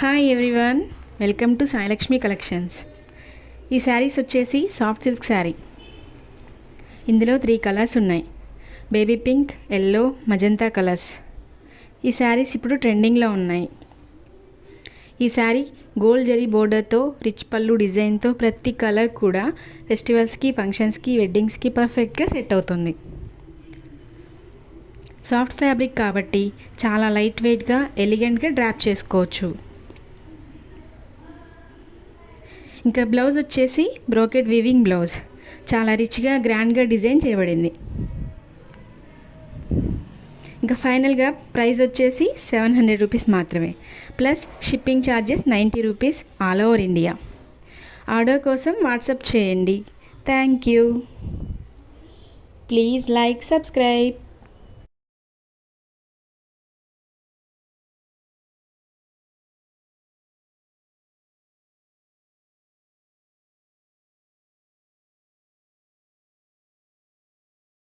Hi everyone welcome to Sailakshmi collections ఈ శారీస్ వచ్చేసి soft silk sari. ఇందులో త్రీ కలర్స్ ఉన్నాయి. Baby pink yellow magenta colours ఈ శారీస్ ఇప్పుడు ట్రెండింగ్లో ఉన్నాయి. ఈ శారీ గోల్డ్ జరీ బోర్డర్తో రిచ్ పళ్ళు డిజైన్తో ప్రతి కలర్ కూడా ఫెస్టివల్స్కి ఫంక్షన్స్కి వెడ్డింగ్స్కి పర్ఫెక్ట్గా సెట్ అవుతుంది. సాఫ్ట్ ఫ్యాబ్రిక్ కాబట్టి చాలా లైట్ వెయిట్గా ఎలిగెంట్గా డ్రాప్ చేసుకోవచ్చు. ఇంకా బ్లౌజ్ వచ్చేసి బ్రోకెట్ వీవింగ్ బ్లౌజ్. చాలా రిచ్గా గ్రాండ్గా డిజైన్ చేయబడింది. ఇంకా ఫైనల్గా ప్రైస్ వచ్చేసి సెవెన్ హండ్రెడ్ రూపీస్ మాత్రమే. Plus shipping charges ninety rupees all over India. Order కోసం వాట్సాప్ చేయండి. Thank you. Please like subscribe.